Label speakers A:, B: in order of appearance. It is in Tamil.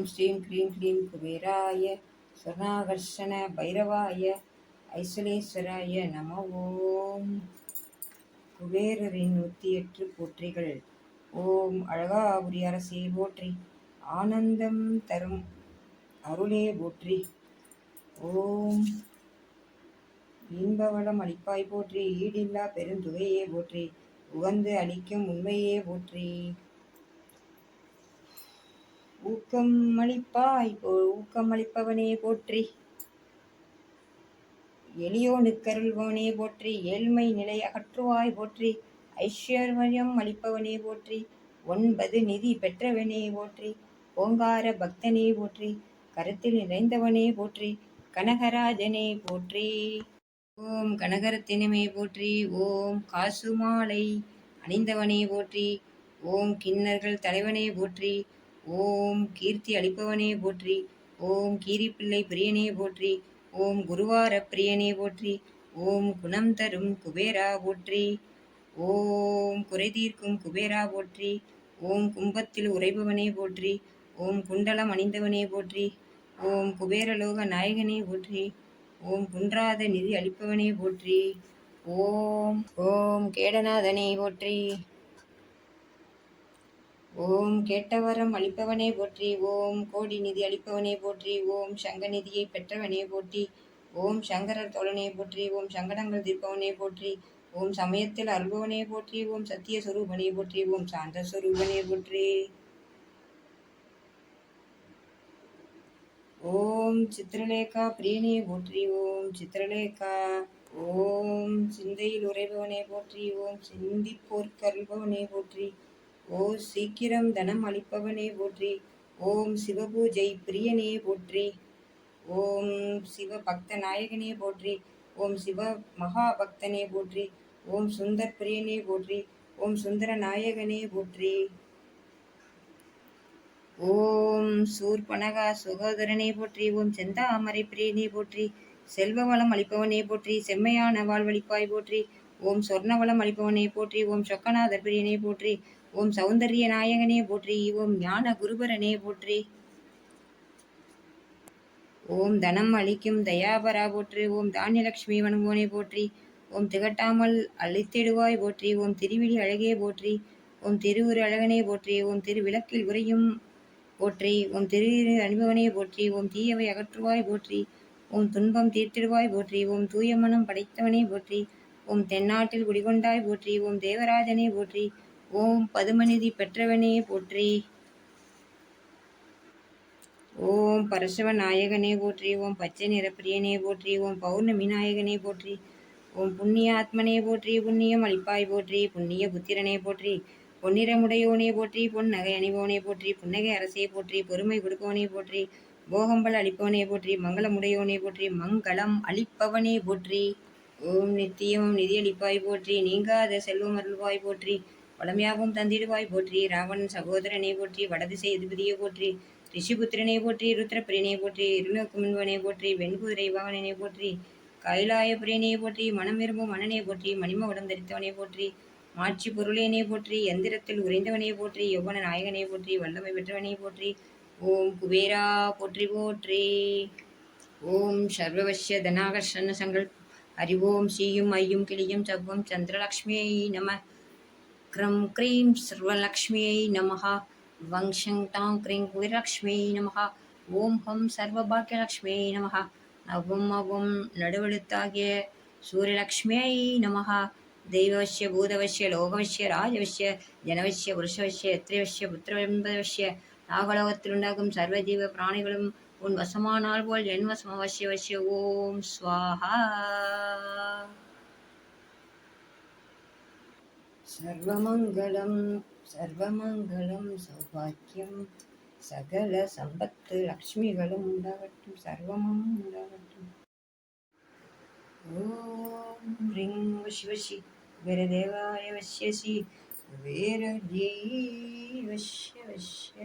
A: ஓம் ஸ்ரீம் க்ரீம் க்ளீம் குபேராய சுவர்ணாகர்ஷண பைரவாய ஐஸ்வலேஸ்வராய நம ஓம் குபேரரின் நூற்றி எட்டு போற்றிகள் ஓம் அழகாபுரி அரசே போற்றி ஆனந்தம் தரும் அருளே போற்றி. ஓம் இன்பவளம் அளிப்பாய் போற்றி ஈடில்லா பெருந்துகையே போற்றி உகந்து அளிக்கும் உண்மையே போற்றி. ஊக்கம் அளிப்பாய் போ ஊக்கம் அளிப்பவனே போற்றி. எளியோனுக்கருள்பவனே போற்றி ஏழ்மை நிலை அகற்றுவாய் போற்றி ஐஸ்வர்யம் அளிப்பவனே போற்றி ஒன்பது நிதி பெற்றவனே போற்றி ஓங்கார பக்தனே போற்றி கருத்தில் நிறைந்தவனே போற்றி கனகராஜனே போற்றி. ஓம் கனகரத்தினமே போற்றி ஓம் காசுமாலை அணிந்தவனே போற்றி ஓம் கிண்ணர்கள் தலைவனே போற்றி ஓம் கீர்த்தி அளிப்பவனே போற்றி. ஓம் கீரிப்பிள்ளை பிரியனே போற்றி. ஓம் குருவார பிரியனே போற்றி. ஓம் குணம் தரும் குபேரா போற்றி. ஓம் குறை தீர்க்கும் குபேரா போற்றி. ஓம் கும்பத்தில் உறைபவனே போற்றி. ஓம் குண்டலம் அணிந்தவனே போற்றி. ஓம் குபேரலோக நாயகனே போற்றி. ஓம் குன்றாத நிதி அளிப்பவனே போற்றி. ஓம் ஓம் கேடநாதனே போற்றி. ஓம் கேட்டவரம் அளிப்பவனே போற்றி ஓம் கோடி நிதி அளிப்பவனே போற்றி ஓம் சங்க நிதியை பெற்றவனே போற்றி ஓம் சங்கரர் தோழனே போற்றி ஓம் சங்கடங்கள் தீர்ப்பவனே போற்றி ஓம் சமயத்தில் அருள்பவனே போற்றி ஓம் சத்திய சுரூபனே போற்றி ஓம் சாந்த சுரூபனே போற்றி. ஓம் சித்திரலேகா பிரியனே போற்றி ஓம் சித்திரலேகா ஓம் சிந்தையில் உறைபவனே போற்றி ஓம் சிந்திப்போர்க்கு அருள்பவனே போற்றி ஓ சீக்கிரம் தனம் அளிப்பவனே போற்றி. ஓம் சிவபூஜை பிரியனே போற்றி. ஓம் சிவ பக்த நாயகனே போற்றி. ஓம் சிவ மகாபக்தனே போற்றி. ஓம் சுந்தர் பிரியனே போற்றி. ஓம் சுந்தர நாயகனே போற்றி. ஓம் சூர்பனகா சுகோதரனே போற்றி. ஓம் செந்தாமரை பிரியனே போற்றி. செல்வ வளம் அளிப்பவனே போற்றி. செம்மையான வாழ்வழிப்பாய் போற்றி. ஓம் சொர்ணவளம் அளிப்பவனே போற்றி ஓம் சொக்கநாதர் பிரியனே போற்றி ஓம் சௌந்தரிய நாயகனே போற்றி ஓம் ஞான குருபரனே போற்றி ஓம் தனம் அளிக்கும் தயாபரா போற்றி ஓம் தானியலட்சுமி வணங்குவனே போற்றி ஓம் திகட்டாமல் அழித்திடுவாய் போற்றி ஓம் திருவிழி அழகே போற்றி ஓம் திருவுரு அழகனே போற்றி ஓம் திருவிளக்கில் உரையும் போற்றி ஓம் திரு அனுபவனே போற்றி ஓம் தீயவை அகற்றுவாய் போற்றி ஓம் துன்பம் தீர்த்திடுவாய் போற்றி ஓம் தூய மனம் படைத்தவனே போற்றி ஓம் தென்னாட்டில் குடிகொண்டாய் போற்றி ஓம் தேவராஜனே போற்றி ஓம் பதுமநிதி பெற்றவனே போற்றி. ஓம் பரசவ நாயகனே போற்றி ஓம் பச்சை நிறப்பிரியனே போற்றி ஓம் பௌர்ணமி நாயகனே போற்றி ஓம் புண்ணிய ஆத்மனே போற்றி புண்ணியம் அளிப்பாய் போற்றி புண்ணிய புத்திரனே போற்றி பொன்னிறமுடையோனே போற்றி பொன் நகை அணிபவனே போற்றி புன்னகை அரசே போற்றி பொறுமை கொடுப்பவனே போற்றி போகம்பல் அளிப்பவனே போற்றி மங்களமுடையோனே போற்றி மங்களம் அளிப்பவனே போற்றி. ஓம் நித்தியம் நிதியளிப்பாய் போற்றி நீங்காத செல்வம் அருள்வாய் போற்றி வளமையாகவும் தந்திடுவாய் போற்றி ராவணன் சகோதரனை போற்றி வடதிசை எதிபதியை போற்றி ரிஷிபுத்திரனை போற்றி ருத்ரப்பிரியனை போற்றி இருநோக்கு போற்றி வெண்குதிரை வாகனனை போற்றி கைலாய பிரியனை போற்றி மனமிரும்பும் மனனை போற்றி மணிம உடம் தரித்தவனை போற்றி மாட்சி பொருளேனே போற்றி எந்திரத்தில் உறைந்தவனை போற்றி யௌவன நாயகனை போற்றி வல்லமை பெற்றவனை போற்றி ஓம் குபேரா போற்றி போற்றி. ஓம் சர்வவசிய தனாகர்ஷண சங்கல் அறிவோம் சீயும் ஐயும் கிளியும் சவ்வம் சந்திரலக்ஷ்மியை நம கிரம் க்ரீம் சர்வலக்ஷ்மியை நமஹா வங்ஷங் தாங் க்ரீங் குவிலக்ஷ்மியை நமஹா ஓம் ஹம் சர்வபாக்கியலக்ஷ்மியை நமஹா அவும் அவும் நடுவெழுத்தாகிய சூரியலக்ஷ்மியை நமஹா தெய்வவசிய பூதவசிய லோகவசிய ராஜவசிய ஜனவசிய புருஷவசிய எத்திரவசிய புத்திரவசிய நாகலோகத்தில் உண்டாகும் சர்வஜீவ பிராணிகளும் உன் வசமானால் போல் என் வசம் அவசிய வசிய ஓம் ஸ்வாஹா. சர்வமங்கலம் சர்வமங்கலம் சௌபாக்கியம் சகல சம்பத்து லக்ஷ்மிகளும் உண்டாகட்டும் சர்வமும் உண்டாகட்டும். ஓம் ரிங் வசி வசி குபேரதேவாய வசியசி குபேரஜீ வசிய வசிய.